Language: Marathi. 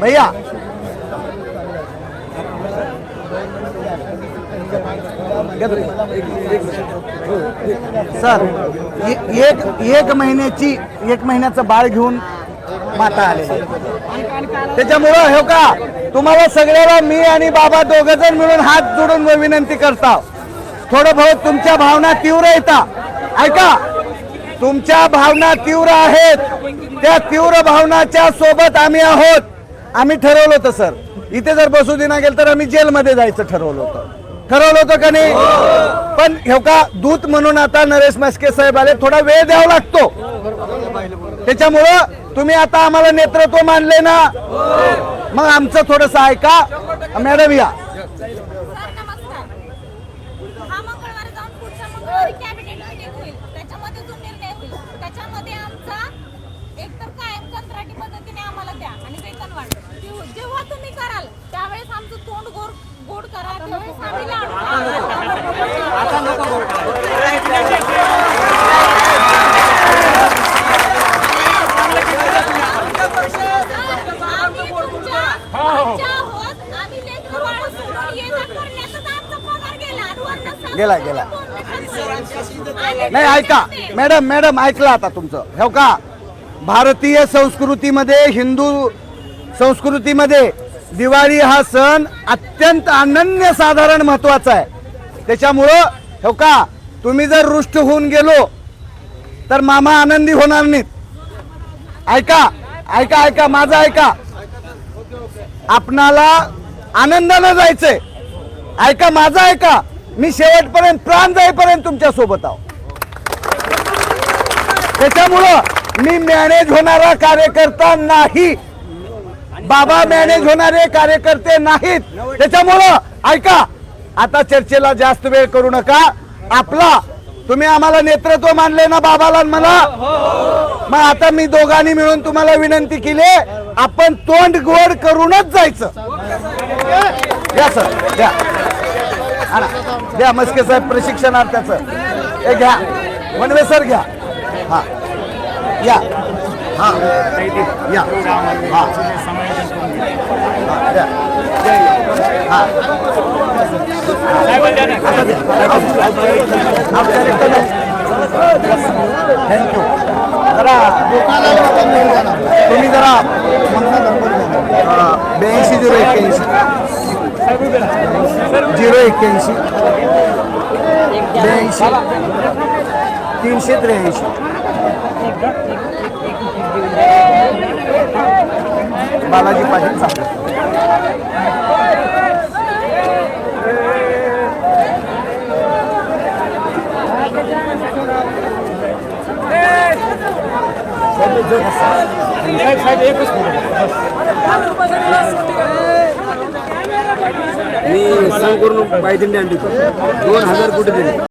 भैया। सर एक एक महिन्याची एक महिन्याचं बाळ घेऊन माता आलेली त्याच्यामुळं हो का तुम्हाला सगळ्याला मी आणि बाबा दोघ जण मिळून हात जोडून विनंती करता थोडं बहुत तुमच्या भावना तीव्र येतात ऐका तुमच्या भावना तीव्र आहेत. त्या तीव्र भावनाच्या सोबत आम्ही आहोत. आम्ही ठरवलं होतं सर. इथे जर बसू दिना गेल तर आम्ही जेलमध्ये जायचं ठरवलं होतं. ठरवलं होतं का नाही? पण हे का दूत म्हणून आता नरेश मस्के साहेब आले थोडा वेळ द्यावा लागतो. त्याच्यामुळं तुम्ही आता आम्हाला नेतृत्व मानले ना? मग आमचं थोडस ऐका. मॅडम या. हा मंगळवारी जाऊन पुढच्या मंगळवारी कॅबिनेट मिटिंग होईल. त्याच्यामध्ये जो निर्णय होईल त्याच्यामध्ये आमचा एकतर कायम कंत्राटी पद्धतीने आम्हाला द्या आणि वेतन वाढ. जेव्हा- तुम्ही कराल त्यावेळेस आमचं तोंड गोड गोड करा त्यावेळेस आम्ही आम्ही तुमच्या आमच्या आहोत. आम्ही लेकरं बाळं सोडून ये-जा करण्यातच आमचा पगार गेला. आणि वरनं सरकार गेला, गेला. नाही ऐका. मॅडम मॅडम ऐकलं आता तुमचं. हो का? भारतीय संस्कृतीमध्ये हिंदू संस्कृतीमध्ये दिवाळी हा सण अत्यंत अनन्य साधारण महत्त्वाचा आहे. त्याच्यामुळं हो का? तुम्ही जर रुष्ट होऊन गेलो तर मामा आनंदी होणार नाहीत. ऐका ऐका ऐका माझं ऐका. आपणाला आनंदानं जायचंय. ऐका माझं ऐका. मी शेवटपर्यंत प्राण जाईपर्यंत तुमच्यासोबत आहो. त्याच्यामुळं मी मॅनेज होणारा कार्यकर्ता नाही. बाबा मॅनेज होणारे कार्यकर्ते नाहीत. त्याच्यामुळं ऐका आता चर्चेला जास्त वेळ करू नका. आपला तुम्ही आम्हाला नेतृत्व मानले ना बाबाला मला? मग आता मी दोघांनी मिळून तुम्हाला विनंती केली आपण तोंड गोड करूनच जायचं. या सर या. आणा. द्या मस्के साहेब प्रशिक्षणार्थाचं हे घ्या. वनवे सर घ्या. हा. या. हा. या. हा. द्या. थँक्यू जरा तुम्ही जरा ब्याऐंशी झिरो एक्क्याऐंशी. झिरो एक्क्याऐंशी ब्याऐंशी तीनशे त्र्याऐंशी बालाजी पाटील सांगा मी सांग करून पायदिंडी आणली दोन हजार कोटी दिली